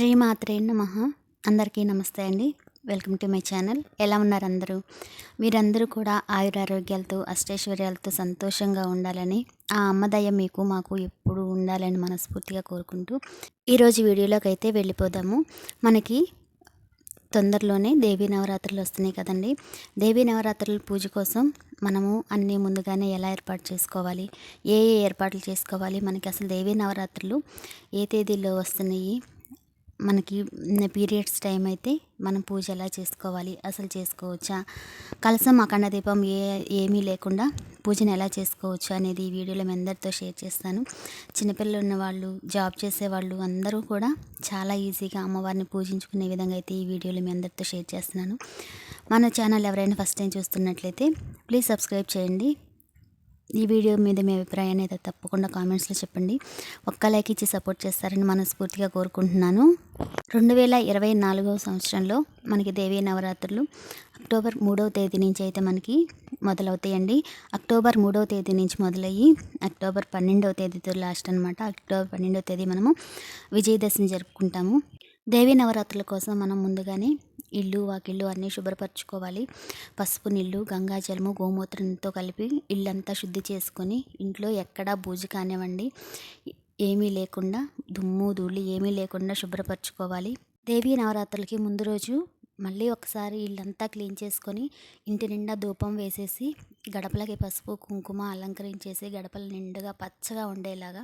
శ్రీమాత్రే నమ. అందరికీ నమస్తే అండి. Welcome to my channel. ఎలా ఉన్నారు అందరూ? మీరందరూ కూడా ఆయురారోగ్యాలతో అష్టైశ్వర్యాలతో సంతోషంగా ఉండాలని ఆ అమ్మదయ్య మీకు మాకు ఎప్పుడు ఉండాలని మనస్ఫూర్తిగా కోరుకుంటూ ఈరోజు వీడియోలోకి అయితే వెళ్ళిపోదాము. మనకి తొందరలోనే దేవీ నవరాత్రులు వస్తున్నాయి కదండి. దేవీ నవరాత్రుల పూజ కోసం మనము అన్నీ ముందుగానే ఎలా ఏర్పాటు చేసుకోవాలి? ఏ ఏ ఏర్పాట్లు చేసుకోవాలి? మనకి అసలు దేవీ నవరాత్రులు ఏ తేదీలో వస్తున్నాయి? మనకి పీరియడ్స్ టైం అయితే మనం పూజ ఎలా చేసుకోవాలి అసలు చేసుకోవచ్చా కలసం అఖండ దీపం ఏ ఏమీ లేకుండా పూజను ఎలా చేసుకోవచ్చు అనేది ఈ వీడియోలో మీ అందరితో షేర్ చేస్తాను. చిన్నపిల్లలు ఉన్న వాళ్ళు జాబ్ చేసేవాళ్ళు అందరూ కూడా చాలా ఈజీగా అమ్మవారిని పూజించుకునే విధంగా అయితే ఈ వీడియోలో మీ అందరితో షేర్ చేస్తున్నాను. మన ఛానల్ ఎవరైనా ఫస్ట్ టైం చూస్తున్నట్లయితే ప్లీజ్ సబ్స్క్రైబ్ చేయండి. ఈ వీడియో మీద మీ అభిప్రాయాన్ని అయితే తప్పకుండా కామెంట్స్లో చెప్పండి. ఒక్క లైక్ ఇచ్చి సపోర్ట్ చేస్తారని మనస్ఫూర్తిగా కోరుకుంటున్నాను. రెండు వేల ఇరవై నాలుగవ సంవత్సరంలో మనకి దేవీ నవరాత్రులు అక్టోబర్ మూడవ తేదీ నుంచి అయితే మనకి మొదలవుతాయండి. అక్టోబర్ మూడవ తేదీ నుంచి మొదలయ్యి అక్టోబర్ పన్నెండవ తేదీతో లాస్ట్ అనమాట అక్టోబర్ పన్నెండవ తేదీ మనము విజయదశమి జరుపుకుంటాము. దేవీ నవరాత్రుల కోసం మనం ముందుగానే ఇల్లు వాకిళ్ళు అన్నీ శుభ్రపరచుకోవాలి. పసుపు నీళ్ళు గంగాజలము గోమూత్రంతో కలిపి ఇల్లంతా శుద్ధి చేసుకొని ఇంట్లో ఎక్కడా బూజు కానివ్వండి ఏమీ లేకుండా దుమ్ము ధూళి ఏమీ లేకుండా శుభ్రపరచుకోవాలి. దేవీ నవరాత్రులకి ముందు రోజు మళ్ళీ ఒకసారి ఇల్లంతా క్లీన్ చేసుకొని ఇంటి నిండా ధూపం వేసేసి గడపలకి పసుపు కుంకుమ అలంకరించేసి గడపలు నిండుగా పచ్చగా ఉండేలాగా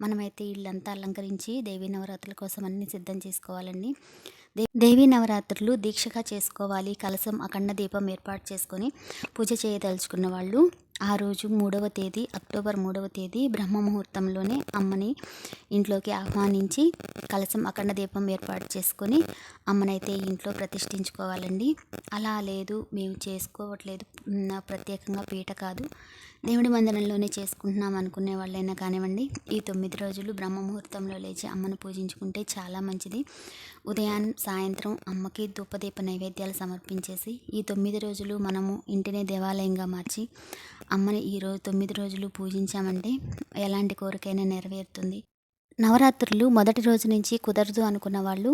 మనమైతే ఇల్లంతా అలంకరించి దేవీ నవరాత్రుల కోసం అన్ని సిద్ధం చేసుకోవాలండి. దేవీ నవరాత్రులు దీక్షగా చేసుకోవాలి కలసం అఖండ దీపం ఏర్పాటు చేసుకొని పూజ చేయదలుచుకున్న వాళ్ళు ఆ రోజు మూడవ తేదీ అక్టోబర్ మూడవ తేదీ బ్రహ్మ ముహూర్తంలోనే అమ్మని ఇంట్లోకి ఆహ్వానించి కలసం అఖండ దీపం ఏర్పాటు చేసుకొని అమ్మనైతే ఇంట్లో ప్రతిష్ఠించుకోవాలండి. అలా లేదు మేము చేసుకోవట్లేదు. ప్రత్యేకంగా పీట కాదు. దేవుడి మందిరంలోనే చేసుకుంటున్నాం అనుకునే వాళ్ళైనా కానివ్వండి. ఈ తొమ్మిది రోజులు బ్రహ్మ ముహూర్తంలో లేచి అమ్మను పూజించుకుంటే చాలా మంచిది. ఉదయం సాయంత్రం అమ్మకి ధూపదీప నైవేద్యాలు సమర్పించేసి ఈ తొమ్మిది రోజులు మనము ఇంటినే దేవాలయంగా మార్చి అమ్మని ఈరోజు తొమ్మిది రోజులు పూజించామంటే ఎలాంటి కోరికైనా నెరవేరుతుంది. నవరాత్రులు మొదటి రోజు నుంచి కుదరదు అనుకున్న వాళ్ళు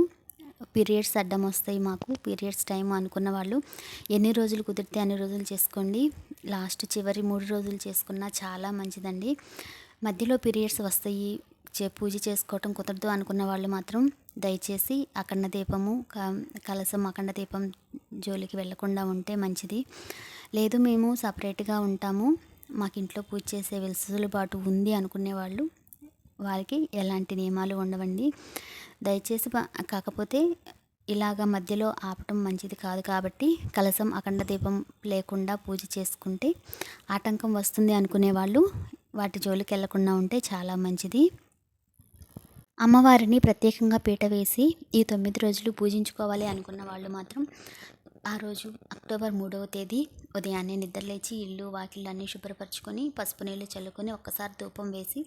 పీరియడ్స్ అడ్డం వస్తాయి మాకు పీరియడ్స్ టైం అనుకున్న వాళ్ళు. ఎన్ని రోజులు కుదిరితే అన్ని రోజులు చేసుకోండి. లాస్ట్ చివరి మూడు రోజులు చేసుకున్నా చాలా మంచిదండి. మధ్యలో పీరియడ్స్ వస్తాయి. చే పూజ చేసుకోవటం కుదరదు అనుకున్న వాళ్ళు మాత్రం దయచేసి అఖండ దీపము కలసం అఖండ దీపం జోలికి వెళ్ళకుండా ఉంటే మంచిది. లేదు మేము సపరేట్గా ఉంటాము. మాకు ఇంట్లో పూజ చేసే వెసులుబాటు ఉంది అనుకునే వాళ్ళు వారికి ఎలాంటి నియమాలు ఉండవండి. దయచేసి కాకపోతే ఇలాగ మధ్యలో ఆపటం మంచిది కాదు కాబట్టి కలసం అఖండ దీపం లేకుండా పూజ చేసుకుంటే ఆటంకం వస్తుంది అనుకునే వాళ్ళు వాటి జోలికి వెళ్ళకుండా ఉంటే చాలా మంచిది. అమ్మవారిని ప్రత్యేకంగా పీట వేసి ఈ తొమ్మిది రోజులు పూజించుకోవాలి అనుకున్న వాళ్ళు మాత్రం ఆ రోజు అక్టోబర్ మూడవ తేదీ ఉదయాన్నే నిద్రలేచి ఇల్లు వాకిళ్ళు అన్నీ శుభ్రపరచుకొని పసుపు నీళ్ళు చల్లుకొని ఒక్కసారి ధూపం వేసి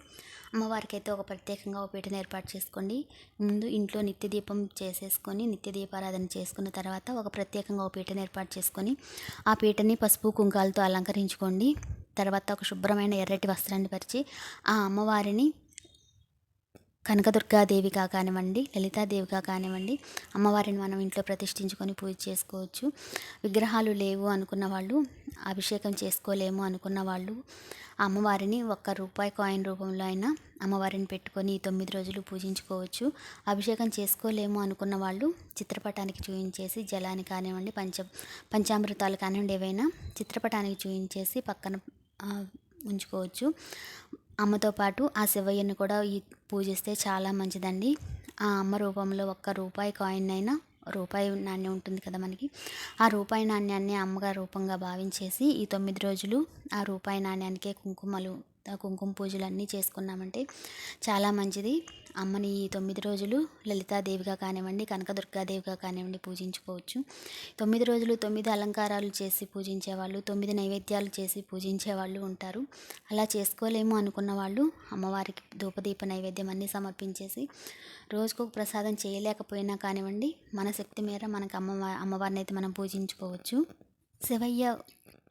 అమ్మవారికి అయితే ఒక ప్రత్యేకంగా ఒక పీటను ఏర్పాటు చేసుకోండి. ముందు ఇంట్లో నిత్య దీపం చేసేసుకొని నిత్య దీపారాధన చేసుకున్న తర్వాత ఒక ప్రత్యేకంగా ఒక పీటను ఏర్పాటు చేసుకొని ఆ పీటని పసుపు కుంకాలతో అలంకరించుకోండి. తర్వాత ఒక శుభ్రమైన ఎర్రటి వస్త్రాన్ని పరిచి ఆ అమ్మవారిని కనకదుర్గాదేవిగా కానివ్వండి లలితాదేవిగా కానివ్వండి అమ్మవారిని మనం ఇంట్లో ప్రతిష్ఠించుకొని పూజ చేసుకోవచ్చు. విగ్రహాలు లేవు అనుకున్న వాళ్ళు అభిషేకం చేసుకోలేము అనుకున్న వాళ్ళు అమ్మవారిని ఒక్క రూపాయి కాయిన్ రూపంలో అయినా అమ్మవారిని పెట్టుకొని తొమ్మిది రోజులు పూజించుకోవచ్చు. అభిషేకం చేసుకోలేము అనుకున్న వాళ్ళు చిత్రపటానికి చూయించేసి జలాన్ని కానివ్వండి పంచ పంచామృతాలు కానివ్వండి ఏవైనా చిత్రపటానికి చూయించేసి పక్కన ఉంచుకోవచ్చు. అమ్మతో పాటు ఆ శివయ్యను కూడా ఈ పూజిస్తే చాలా మంచిదండి. ఆ అమ్మ రూపంలో ఒక్క రూపాయి కాయిన్ అయినా రూపాయి నాణ్యం ఉంటుంది కదా మనకి ఆ రూపాయి నాణ్యాన్ని అమ్మగారి రూపంగా భావించేసి ఈ తొమ్మిది రోజులు ఆ రూపాయి నాణ్యానికే కుంకుమలు కుంకుమ పూజలు అన్నీ చేసుకున్నామంటే చాలా మంచిది. అమ్మని ఈ తొమ్మిది రోజులు లలితాదేవిగా కానివ్వండి కనకదుర్గాదేవిగా కానివ్వండి పూజించుకోవచ్చు. తొమ్మిది రోజులు తొమ్మిది అలంకారాలు చేసి పూజించే వాళ్ళు తొమ్మిది నైవేద్యాలు చేసి పూజించే వాళ్ళు ఉంటారు. అలా చేసుకోలేము అనుకున్న వాళ్ళు అమ్మవారికి ధూపదీప నైవేద్యం అన్నీ సమర్పించేసి రోజుకు ప్రసాదం చేయలేకపోయినా కానివ్వండి మన శక్తి మేర మనకు అమ్మవారి అమ్మవారిని అయితే మనం పూజించుకోవచ్చు. శివయ్య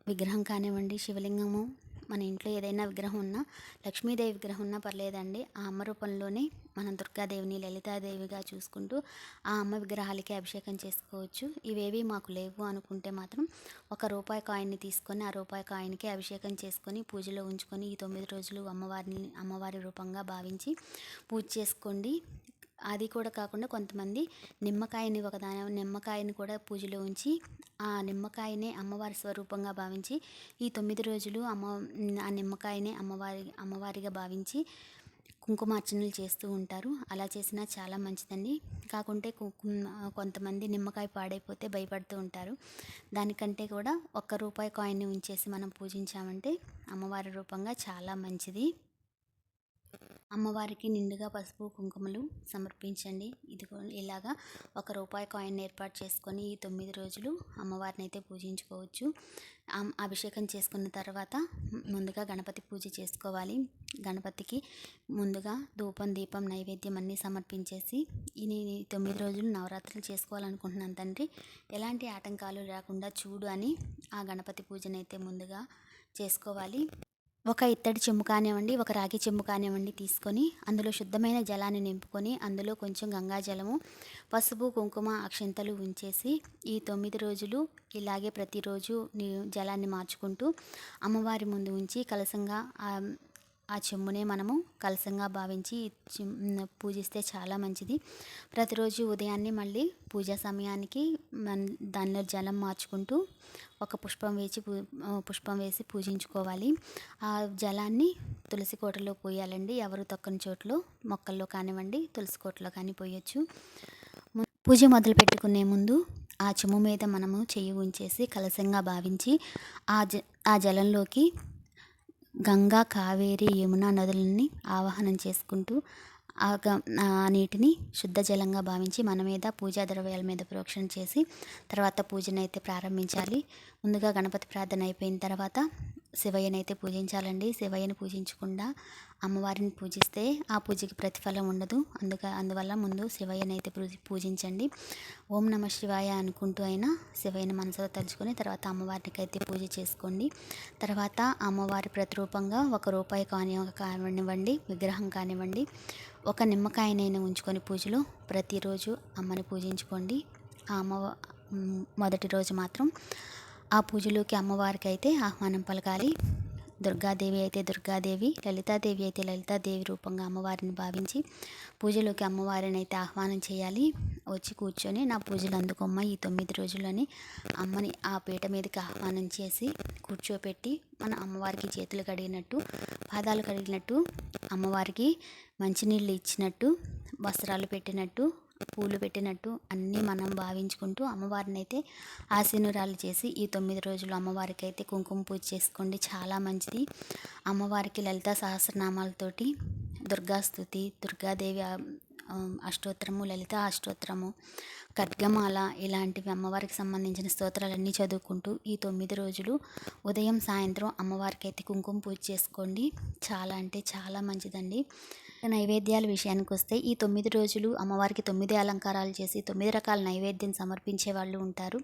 విగ్రహం కానివ్వండి శివలింగము మన ఇంట్లో ఏదైనా విగ్రహం ఉన్నా లక్ష్మీదేవి విగ్రహం ఉన్నా పర్లేదండి. ఆ అమ్మ రూపంలోనే మనం దుర్గాదేవిని లలితాదేవిగా చూసుకుంటూ ఆ అమ్మ విగ్రహాలకి అభిషేకం చేసుకోవచ్చు. ఇవేవి మాకు లేవు అనుకుంటే మాత్రం ఒక రూపాయి కాయిన్ని తీసుకొని ఆ రూపాయి కాయిన్కి అభిషేకం చేసుకొని పూజలో ఉంచుకొని ఈ తొమ్మిది రోజులు అమ్మవారిని అమ్మవారి రూపంగా భావించి పూజ చేసుకోండి. అది కూడా కాకుండా కొంతమంది నిమ్మకాయని ఒక దాని నిమ్మకాయని కూడా పూజలో ఉంచి ఆ నిమ్మకాయనే అమ్మవారి స్వరూపంగా భావించి ఈ తొమ్మిది రోజులు అమ్మ ఆ నిమ్మకాయనే అమ్మవారి అమ్మవారిగా భావించి కుంకుమార్చనలు చేస్తూ ఉంటారు. అలా చేసినా చాలా మంచిదండి. కాకుంటే కుంకుమ కొంతమంది నిమ్మకాయ పాడైపోతే భయపడుతూ ఉంటారు. దానికంటే కూడా ఒక్క రూపాయి కాయిన్ని ఉంచేసి మనం పూజించామంటే అమ్మవారి రూపంగా చాలా మంచిది. అమ్మవారికి నిండుగా పసుపు కుంకుమలు సమర్పించండి. ఇదిగో ఇలాగా ఒక రూపాయి కాయిన్ ఏర్పాటు చేసుకొని ఈ తొమ్మిది రోజులు అమ్మవారిని అయితే పూజించుకోవచ్చు అభిషేకం చేసుకున్న తర్వాత ముందుగా గణపతి పూజ చేసుకోవాలి. గణపతికి ముందుగా ధూపం దీపం నైవేద్యం అన్నీ సమర్పించేసి ఈ తొమ్మిది రోజులు నవరాత్రులు చేసుకోవాలనుకుంటున్నాను తండ్రి. ఎలాంటి ఆటంకాలు లేకుండా చూడు అని ఆ గణపతి పూజనైతే ముందుగా చేసుకోవాలి. ఒక ఇత్తడి చెంబు కానివ్వండి ఒక రాగి చెంబు కానివ్వండి తీసుకొని అందులో శుద్ధమైన జలాన్ని నింపుకొని అందులో కొంచెం గంగా జలము పసుపు కుంకుమ అక్షంతలు ఉంచేసి ఈ తొమ్మిది రోజులు ఇలాగే ప్రతిరోజు జలాన్ని మార్చుకుంటూ అమ్మవారి ముందు ఉంచి కలసంగా ఆ చెమ్మునే మనము కలసంగా భావించి పూజిస్తే చాలా మంచిది. ప్రతిరోజు ఉదయాన్నే మళ్ళీ పూజా సమయానికి మన దానిలో జలం మార్చుకుంటూ ఒక పుష్పం వేసి పుష్పం వేసి పూజించుకోవాలి. ఆ జలాన్ని తులసి కోటలో పోయాలండి. ఎవరు తొక్కని చోట్లో మొక్కల్లో కానివ్వండి తులసి కోటలో కానీ పోయొచ్చు. పూజ మొదలు పెట్టుకునే ముందు ఆ చెమ్ము మీద మనము చెయ్యి ఉంచేసి కలసంగా భావించి ఆ జ ఆ జలంలోకి గంగా కావేరి యమున నదులని ఆవాహనం చేసుకుంటూ ఆ గ ఆ నీటిని శుద్ధ జలంగా భావించి మన మీద పూజా ద్రవ్యాల మీద ప్రోక్షణ చేసి తర్వాత పూజనైతే ప్రారంభించాలి. ముందుగా గణపతి ప్రార్థన అయిపోయిన తర్వాత శివయ్యనైతే పూజించాలండి. శివయ్యని పూజించకుండా అమ్మవారిని పూజిస్తే ఆ పూజకి ప్రతిఫలం ఉండదు. అందుక అందువల్ల ముందు శివయ్యనైతే పూజించండి. ఓం నమ శివాయ అనుకుంటూ అయినా శివయ్యని మనసులో తలుచుకొని తర్వాత అమ్మవారికి అయితే పూజ చేసుకోండి. తర్వాత అమ్మవారి ప్రతిరూపంగా ఒక రూపాయి కాని కానివ్వండి విగ్రహం కానివ్వండి ఒక నిమ్మకాయనైనా ఉంచుకొని పూజలో ప్రతిరోజు అమ్మని పూజించుకోండి. ఆ అమ్మ మొదటి రోజు మాత్రం ఆ పూజలోకి అమ్మవారికి అయితే ఆహ్వానం పలకాలి. దుర్గాదేవి అయితే దుర్గాదేవి లలితాదేవి అయితే లలితాదేవి రూపంగా అమ్మవారిని భావించి పూజలోకి అమ్మవారిని అయితే ఆహ్వానం చేయాలి. వచ్చి కూర్చొని నా పూజలు అందుకోమ్మ ఈ తొమ్మిది రోజులని అమ్మని ఆ పీట మీదకి ఆహ్వానం చేసి కూర్చోపెట్టి మన అమ్మవారికి చేతులు కడిగినట్టు పాదాలు కడిగినట్టు అమ్మవారికి మంచినీళ్ళు ఇచ్చినట్టు వస్త్రాలు పెట్టినట్టు పూలు పెట్టినట్టు అన్నీ మనం భావించుకుంటూ అమ్మవారిని అయితే ఆశీనురాలు చేసి ఈ తొమ్మిది రోజులు అమ్మవారికి అయితే కుంకుమ పూజ చేసుకోండి. చాలా మంచిది. అమ్మవారికి లలిత సహస్రనామాలతోటి దుర్గాస్తుతి దుర్గాదేవి అష్టోత్తరము లలిత అష్టోత్తరము ఖడ్గమాల ఇలాంటివి అమ్మవారికి సంబంధించిన స్తోత్రాలన్నీ చదువుకుంటూ ఈ తొమ్మిది రోజులు ఉదయం సాయంత్రం అమ్మవారికి అయితే కుంకుమ పూజ చేసుకోండి. చాలా అంటే చాలా మంచిదండి. నైవేద్యాల విషయానికి వస్తే ఈ తొమ్మిది రోజులు అమ్మవారికి తొమ్మిది అలంకారాలు చేసి తొమ్మిది రకాల నైవేద్యం సమర్పించే వాళ్ళు ఉంటారు.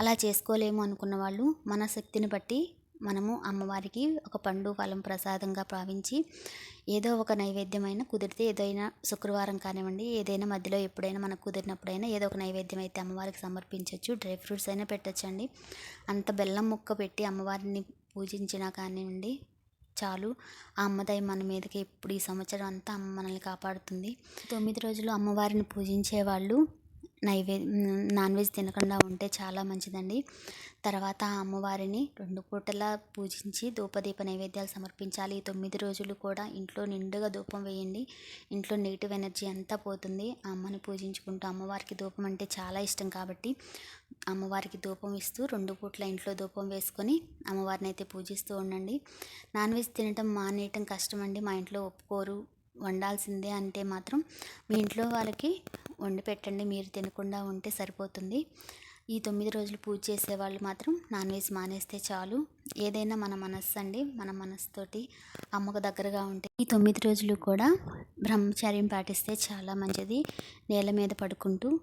అలా చేసుకోలేము అనుకున్న వాళ్ళు మన శక్తిని బట్టి మనము అమ్మవారికి ఒక పండు ఫలం ప్రసాదంగా భావించి ఏదో ఒక నైవేద్యమైన కుదిరితే ఏదైనా శుక్రవారం కానివ్వండి ఏదైనా మధ్యలో ఎప్పుడైనా మనకు కుదిరినప్పుడైనా ఏదో ఒక నైవేద్యం అయితే అమ్మవారికి సమర్పించవచ్చు డ్రై ఫ్రూట్స్ అయినా పెట్టచ్చండి. అంత బెల్లం ముక్క పెట్టి అమ్మవారిని పూజించినా కానివ్వండి చాలు. ఆ అమ్మదయ మన మీదకి ఎప్పుడు ఈ సంవత్సరం అంతా అమ్మ మనల్ని కాపాడుతుంది. తొమ్మిది రోజులు అమ్మవారిని పూజించే వాళ్ళు నైవే నాన్ వెజ్ తినకుండా ఉంటే చాలా మంచిదండి. తర్వాత ఆ అమ్మవారిని రెండు పూటలా పూజించి ధూపదీప నైవేద్యాలు సమర్పించాలి. ఈ తొమ్మిది రోజులు కూడా ఇంట్లో నిండుగా ధూపం వేయండి. ఇంట్లో నెగిటివ్ ఎనర్జీ అంతా పోతుంది. ఆ అమ్మని పూజించుకుంటూ అమ్మవారికి ధూపం అంటే చాలా ఇష్టం కాబట్టి అమ్మవారికి ధూపం ఇస్తూ రెండు పూట్ల ఇంట్లో ధూపం వేసుకొని అమ్మవారిని అయితే పూజిస్తూ ఉండండి. నాన్ వెజ్ తినటం మానేయటం కష్టం అండి మా ఇంట్లో ఒప్పుకోరు. వండాల్సిందే అంటే మాత్రం మీ ఇంట్లో వాళ్ళకి వండి పెట్టండి మీరు తినకుండా ఉంటే సరిపోతుంది. ఈ తొమ్మిది రోజులు పూజ చేసే వాళ్ళు మాత్రం నాన్ వెజ్ మానేస్తే చాలు. ఏదైనా మన మనస్సు అండి మన మనస్సుతోటి అమ్మకు దగ్గరగా ఉంటే. ఈ తొమ్మిది రోజులు కూడా బ్రహ్మచర్యం పాటిస్తే చాలా మంచిది. నేల మీద పడుకుంటూ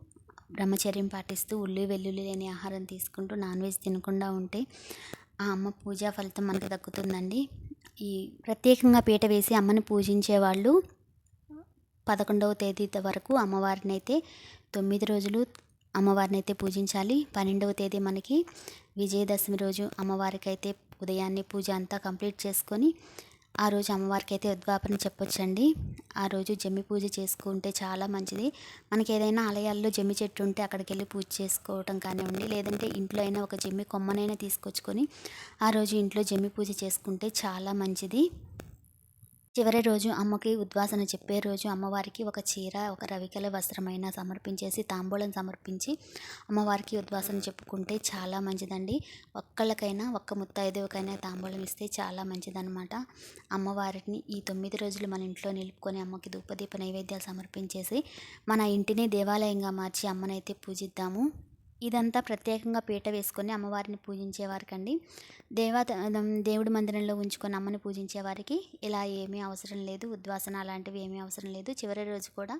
బ్రహ్మచర్యం పాటిస్తూ ఉల్లి వెల్లుల్లి లేని ఆహారం తీసుకుంటూ నాన్ వెజ్ తినకుండా ఉంటే ఆ అమ్మ పూజా ఫలితం మనకు దక్కుతుందండి. ఈ ప్రత్యేకంగా పీట వేసి అమ్మని పూజించే వాళ్ళు పదకొండవ తేదీ వరకు అమ్మవారిని అయితే తొమ్మిది రోజులు అమ్మవారిని అయితే పూజించాలి. పన్నెండవ తేదీ మనకి విజయదశమి రోజు అమ్మవారికి అయితే ఉదయాన్నే పూజ అంతా కంప్లీట్ చేసుకొని ఆ రోజు అమ్మవారికి అయితే ఉద్వాపన చెప్పొచ్చండి. ఆ రోజు జమ్మి పూజ చేసుకుంటే చాలా మంచిది. మనకి ఏదైనా ఆలయాల్లో జమ్మి చెట్టు ఉంటే అక్కడికి వెళ్ళి పూజ చేసుకోవటం కానివ్వండి లేదంటే ఇంట్లో అయినా ఒక జమ్మి కొమ్మనైనా తీసుకొచ్చుకొని ఆ రోజు ఇంట్లో జమ్మి పూజ చేసుకుంటే చాలా మంచిది. చివరి రోజు అమ్మకి ఉద్వాసన చెప్పే రోజు అమ్మవారికి ఒక చీర ఒక రవికల వస్త్రమైన సమర్పించేసి తాంబూలం సమర్పించి అమ్మవారికి ఉద్వాసన చెప్పుకుంటే చాలా మంచిదండి. ఒక్కళ్ళకైనా ఒక్క ముత్తైదువకైనా తాంబూలం ఇస్తే చాలా మంచిదన్నమాట. అమ్మవారిని ఈ తొమ్మిది రోజులు మన ఇంట్లో నిలుపుకొని అమ్మకి ధూపదీప నైవేద్యాలు సమర్పించేసి మన ఇంటిని దేవాలయంగా మార్చి అమ్మనైతే పూజిద్దాము. ఇదంతా ప్రత్యేకంగా పీట వేసుకొని అమ్మవారిని పూజించేవారికండి. దేవత దేవుడి మందిరంలో ఉంచుకొని అమ్మని పూజించే వారికి ఇలా ఏమీ అవసరం లేదు. ఉద్వాసన అలాంటివి ఏమీ అవసరం లేదు. చివరి రోజు కూడా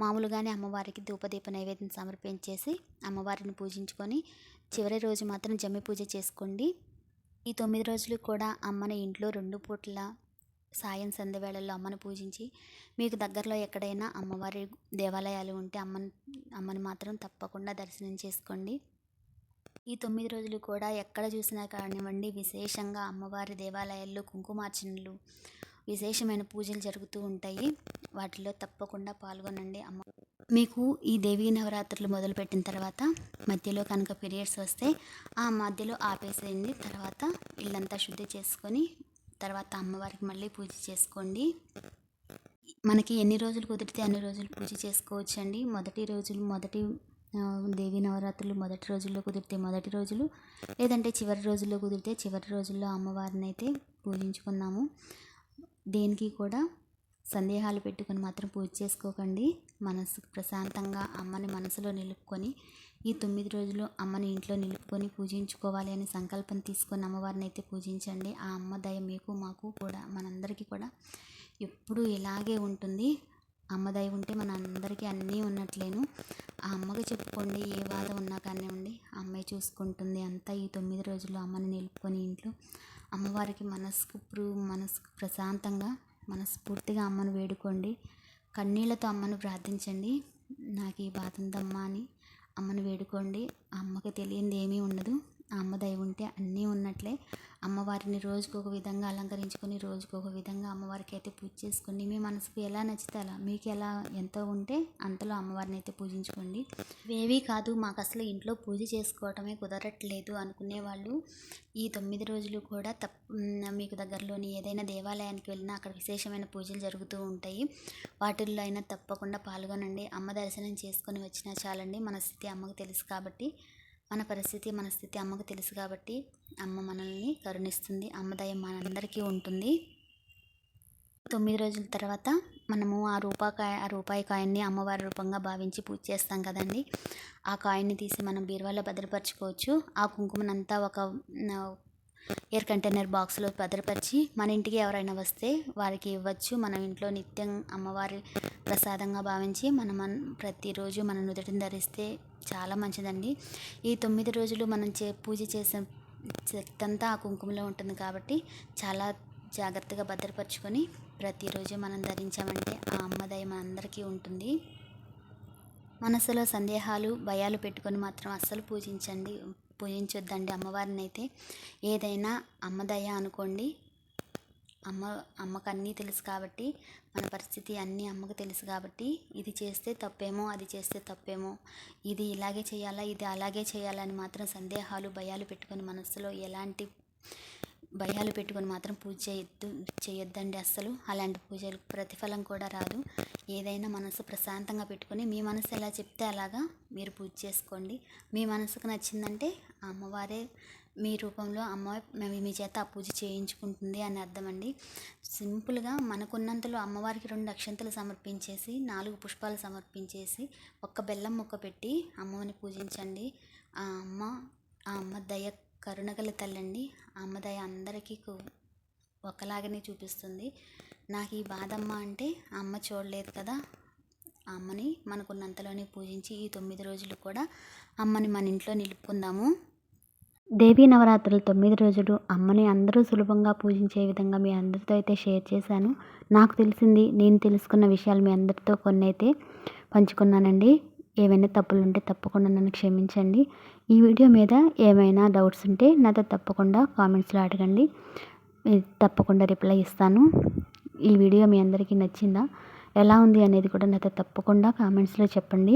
మామూలుగానే అమ్మవారికి ధూపదీప నైవేద్యం సమర్పించేసి అమ్మవారిని పూజించుకొని చివరి రోజు మాత్రం జమ్మి పూజ చేసుకోండి. ఈ తొమ్మిది రోజులు కూడా అమ్మని ఇంట్లో రెండు పూట్ల సాయం సంధ్య వేళల్లో అమ్మను పూజించి మీకు దగ్గరలో ఎక్కడైనా అమ్మవారి దేవాలయాలు ఉంటే అమ్మని అమ్మని మాత్రం తప్పకుండా దర్శనం చేసుకోండి. ఈ తొమ్మిది రోజులు కూడా ఎక్కడ చూసినా కానివ్వండి విశేషంగా అమ్మవారి దేవాలయాల్లో కుంకుమార్చనలు విశేషమైన పూజలు జరుగుతూ ఉంటాయి. వాటిలో తప్పకుండా పాల్గొనండి అమ్మ. మీకు ఈ దేవీ నవరాత్రులు మొదలుపెట్టిన తర్వాత మధ్యలో కనుక పీరియడ్స్ వస్తే ఆ మధ్యలో ఆపేసేయండి. తర్వాత ఇల్లంతా శుద్ధి చేసుకొని తర్వాత అమ్మవారికి మళ్ళీ పూజ చేసుకోండి. మనకి ఎన్ని రోజులు కుదిరితే అన్ని రోజులు పూజ చేసుకోవచ్చు అండి మొదటి రోజులు మొదటి దేవి నవరాత్రులు మొదటి రోజుల్లో కుదిరితే మొదటి రోజులు లేదంటే చివరి రోజుల్లో కుదిరితే చివరి రోజుల్లో అమ్మవారిని అయితే పూజించుకున్నాము. దేనికి కూడా సందేహాలు పెట్టుకొని మాత్రం పూజ చేసుకోకండి. మనసు ప్రశాంతంగా అమ్మని మనసులో నిలుపుకొని ఈ తొమ్మిది రోజులు అమ్మని ఇంట్లో నిలుపుకొని పూజించుకోవాలి అని సంకల్పం తీసుకొని అమ్మవారిని అయితే పూజించండి. ఆ అమ్మ దయ మీకు మాకు కూడా మనందరికీ కూడా. ఎప్పుడూ ఇలాగే ఉంటుంది. అమ్మ దయ ఉంటే మన అందరికీ అన్నీ ఉన్నట్లేను. ఆ అమ్మకి చెప్పుకోండి ఏ బాధ ఉన్నా కానివ్వండి అమ్మాయి చూసుకుంటుంది. అంతా ఈ తొమ్మిది రోజులు అమ్మని నిలుపుకొని ఇంట్లో అమ్మవారికి మనసుకు మనసుకు ప్రశాంతంగా మనస్ఫూర్తిగా అమ్మను వేడుకోండి. కన్నీళ్ళతో అమ్మను ప్రార్థించండి. నాకు ఈ బాధ ఉందమ్మా అని అమ్మను వేడుకోండి. అమ్మకి తెలియంది ఏమీ ఉండదు. అమ్మ దయ ఉంటే అన్నీ ఉన్నట్లే. అమ్మవారిని రోజుకు ఒక విధంగా అలంకరించుకొని రోజుకు ఒక విధంగా అమ్మవారికి అయితే పూజ చేసుకోండి మీ మనసుకు ఎలా నచ్చితే అలా మీకు ఎలా ఎంతో ఉంటే అంతలో అమ్మవారిని అయితే పూజించుకోండి. ఇవేవీ కాదు మాకు అసలు ఇంట్లో పూజ చేసుకోవటమే కుదరట్లేదు అనుకునే వాళ్ళు ఈ తొమ్మిది రోజులు కూడా తప్ మీకు దగ్గరలోని ఏదైనా దేవాలయానికి వెళ్ళినా అక్కడ విశేషమైన పూజలు జరుగుతూ ఉంటాయి. వాటిల్లో అయినా తప్పకుండా పాల్గొనండి. అమ్మ దర్శనం చేసుకొని వచ్చినా చాలండి మన స్థితి అమ్మకు తెలుసు కాబట్టి. మన పరిస్థితి మన స్థితి అమ్మకు తెలుసు కాబట్టి అమ్మ మనల్ని కరుణిస్తుంది అమ్మ దయ మనందరికీ ఉంటుంది. తొమ్మిది రోజుల తర్వాత మనము ఆ రూపాకాయ ఆ రూపాయి కాయిన్ని అమ్మవారి రూపంగా భావించి పూజ చేస్తాం కదండి. ఆ కాయిన్ని తీసి మనం బీరువాలో భద్రపరచుకోవచ్చు. ఆ కుంకుమనంతా ఒక ఎయిర్ కంటైనర్ బాక్స్లో భద్రపరిచి మన ఇంటికి ఎవరైనా వస్తే వారికి ఇవ్వచ్చు. మనం ఇంట్లో నిత్యం అమ్మవారి ప్రసాదంగా భావించి మనం ప్రతిరోజు మన నుదుటిని ధరిస్తే చాలా మంచిదండి. ఈ తొమ్మిది రోజులు మనం చే పూజ చేసే చెత్తంతా ఆ కుంకుమలో ఉంటుంది కాబట్టి చాలా జాగ్రత్తగా భద్రపరుచుకొని ప్రతిరోజు మనం ధరించామంటే ఆ అమ్మదయ మనందరికీ ఉంటుంది. మనసులో సందేహాలు భయాలు పెట్టుకొని మాత్రం అస్సలు పూజించండి పూజించొద్దండి అమ్మవారిని అయితే ఏదైనా అమ్మదయ అనుకోండి. అమ్మ అమ్మకు అన్నీ తెలుసు కాబట్టి మన పరిస్థితి అన్నీ అమ్మకు తెలుసు కాబట్టి ఇది చేస్తే తప్పేమో అది చేస్తే తప్పేమో ఇది ఇలాగే చేయాలా ఇది అలాగే చేయాలని మాత్రం సందేహాలు భయాలు పెట్టుకొని మనసులో ఎలాంటి భయాలు పెట్టుకొని మాత్రం పూజ చేయొద్దు చేయొద్దండి అస్సలు. అలాంటి పూజలకు ప్రతిఫలం కూడా రాదు. ఏదైనా మనసు ప్రశాంతంగా పెట్టుకొని మీ మనసు ఎలా చెప్తే అలాగా మీరు పూజ చేసుకోండి. మీ మనసుకు నచ్చిందంటే అమ్మవారే మీ రూపంలో అమ్మ మీ చేత ఆ పూజ చేయించుకుంటుంది అని అర్థం అండి. సింపుల్గా మనకున్నంతలో అమ్మవారికి రెండు అక్షంతలు సమర్పించేసి నాలుగు పుష్పాలు సమర్పించేసి ఒక్క బెల్లం మొక్క పెట్టి అమ్మవారిని పూజించండి. ఆ అమ్మ ఆ అమ్మ దయ కరుణగల తల్లండి. అమ్మదయ అందరికీ ఒకలాగనే చూపిస్తుంది. నాకు ఈ బాధమ్మ అంటే అమ్మ చూడలేదు కదా. అమ్మని మనకున్నంతలోనే పూజించి ఈ తొమ్మిది రోజులు కూడా అమ్మని మన ఇంట్లో నిలుపుకుందాము. దేవీ నవరాత్రులు తొమ్మిది రోజులు అమ్మని అందరూ సులభంగా పూజించే విధంగా మీ అందరితో అయితే షేర్ చేశాను. నాకు తెలిసింది నేను తెలుసుకున్న విషయాలు మీ అందరితో కొన్ని అయితే పంచుకున్నానండి. ఏవైనా తప్పులు ఉంటే తప్పకుండా నన్ను క్షమించండి. ఈ వీడియో మీద ఏమైనా డౌట్స్ ఉంటే నాతో తప్పకుండా కామెంట్స్లో అడగండి. తప్పకుండా రిప్లై ఇస్తాను. ఈ వీడియో మీ అందరికీ నచ్చిందా? ఎలా ఉంది అనేది కూడా నాతో తప్పకుండా కామెంట్స్లో చెప్పండి.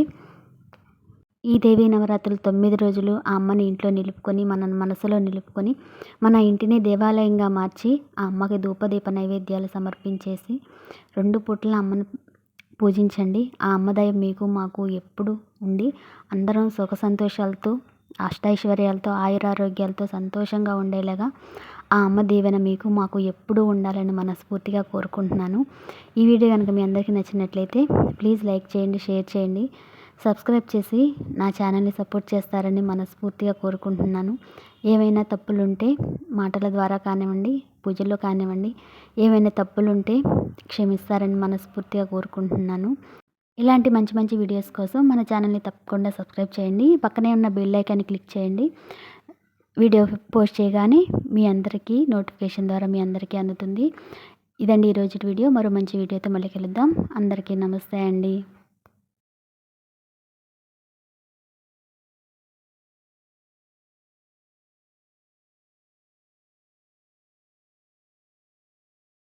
ఈ దేవీ నవరాత్రులు తొమ్మిది రోజులు ఆ అమ్మని ఇంట్లో నిలుపుకొని మన మనసులో నిలుపుకొని మన ఇంటిని దేవాలయంగా మార్చి ఆ అమ్మకి ధూపదీప నైవేద్యాలు సమర్పించేసి రెండు పూట్ల అమ్మను పూజించండి. ఆ అమ్మదయ మీకు మాకు ఎప్పుడు ఉండి అందరం సుఖ సంతోషాలతో అష్టైశ్వర్యాలతో ఆయురారోగ్యాలతో సంతోషంగా ఉండేలాగా ఆ అమ్మ దీవెన మీకు మాకు ఎప్పుడూ ఉండాలని మనస్ఫూర్తిగా కోరుకుంటున్నాను. ఈ వీడియో కనుక మీ అందరికీ నచ్చినట్లయితే ప్లీజ్ లైక్ చేయండి షేర్ చేయండి సబ్స్క్రైబ్ చేసి నా ఛానల్ని సపోర్ట్ చేస్తారని మనస్ఫూర్తిగా కోరుకుంటున్నాను. ఏవైనా తప్పులుంటే మాటల ద్వారా కానివ్వండి పూజల్లో కానివ్వండి ఏవైనా తప్పులుంటే క్షమిస్తారని మనస్ఫూర్తిగా కోరుకుంటున్నాను. ఇలాంటి మంచి మంచి వీడియోస్ కోసం మన ఛానల్ని తప్పకుండా సబ్స్క్రైబ్ చేయండి. పక్కనే ఉన్న బెల్ ఐకాన్ని క్లిక్ చేయండి. వీడియో పోస్ట్ చేయగానే మీ అందరికీ నోటిఫికేషన్ ద్వారా మీ అందరికీ అందుతుంది. ఇదండి ఈరోజు వీడియో. మరో మంచి వీడియోతో మళ్ళీ కలుద్దాం. అందరికీ నమస్తే అండి.